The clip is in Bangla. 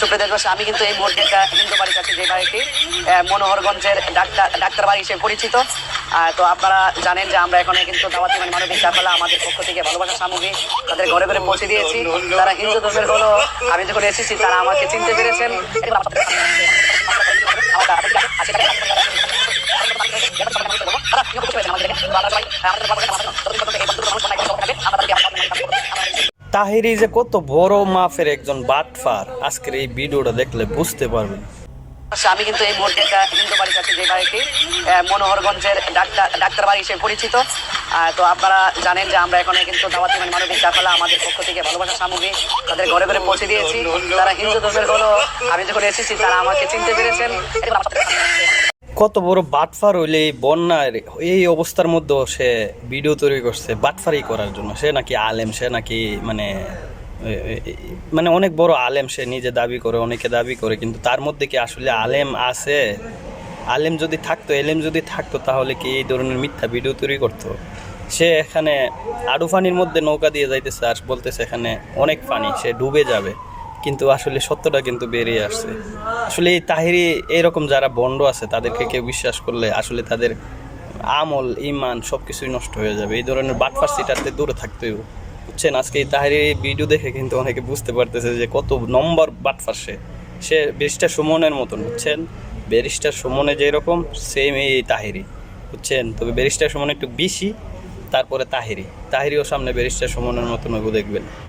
সুপ্রিয় দেশবাসী, আমি কিন্তু এই মুহূর্তে একটা হিন্দু বাড়ির কাছে যে বাড়িটি মনোহরগঞ্জের ডাক্তার ডাক্তার বাড়ি হিসেবে পরিচিত। তো আপনারা জানেন যে আমরা এখানে কিন্তু দাওয়াতি মানে মানবিক কাফেলা আমাদের পক্ষ থেকে ভালোবাসা সামগ্রী তাদের ঘরে ঘরে পৌঁছে দিয়েছি। তারা হিন্দু ধর্মের হলো, আমি যখন এসেছি, তারা আমাকে চিনতে পেরেছেন। তাহিরি যে কত বড় মাফের একজন বাটফার আজকের এই ভিডিওটা দেখলে বুঝতে পারবেন। আচ্ছা, আমি কিন্তু এই মুহূর্তে একটা হিন্দু বাড়ির কাছে যে বাড়িটি মনোহরগঞ্জের ডাক্তার ডাক্তার বাড়ি হিসেবে পরিচিত। তো আপনারা জানেন যে আমরা এখানে কিন্তু দাওয়াতি মানে মানবিক কাফেলা আমাদের পক্ষ থেকে ভালোবাসা সামগ্রী তাদের ঘরে ঘরে পৌঁছে দিয়েছি। তারা হিন্দু ধর্মের হলো আমি যখন এসেছি তারা আমাকে চিনতে পেরেছেন। কত বড় বাটফার হইলে এই বন্যার এই অবস্থার মধ্যেও সে ভিডিও তৈরি করছে বাটফারি করার জন্য। সে নাকি আলেম, সে নাকি মানে মানে অনেক বড় আলেম, সে নিজে দাবি করে, অনেকে দাবি করে, কিন্তু তার মধ্যে কি আসলে আলেম আছে? আলেম যদি থাকতো, এলেম যদি থাকতো, তাহলে কি এই ধরনের মিথ্যা ভিডিও তৈরি করতো? সে এখানে আডু পানির মধ্যে নৌকা দিয়ে যাইতেছে আর বলতেছে এখানে অনেক পানি সে ডুবে যাবে। কিন্তু আসলে সত্যটা কিন্তু বেরিয়ে আসছে। আসলে এই তাহিরি এরকম যারা বন্ড আছে, তাদেরকে কেউ বিশ্বাস করলে আসলে তাদের আমল ইমান সব কিছুই নষ্ট হয়ে যাবে। এই ধরনের বাটফার সিটারতে দূরে থাকতে হবে বুঝছেন? আজকে এই তাহিরি ভিডিও দেখে কিন্তু অনেকে বুঝতে পারতেছে যে কত নম্বর বাটফার সে। সে ব্যারিস্টার সুমনের মতন, বুঝছেন? ব্যারিস্টার সুমনে যেরকম সেম এই তাহিরি। বুঝছেন? তবে ব্যারিস্টার সুমন একটু বেশি, তারপরে তাহিরি। তাহিরিও সামনে ব্যারিস্টার সুমনের মতন ওগো দেখবেন।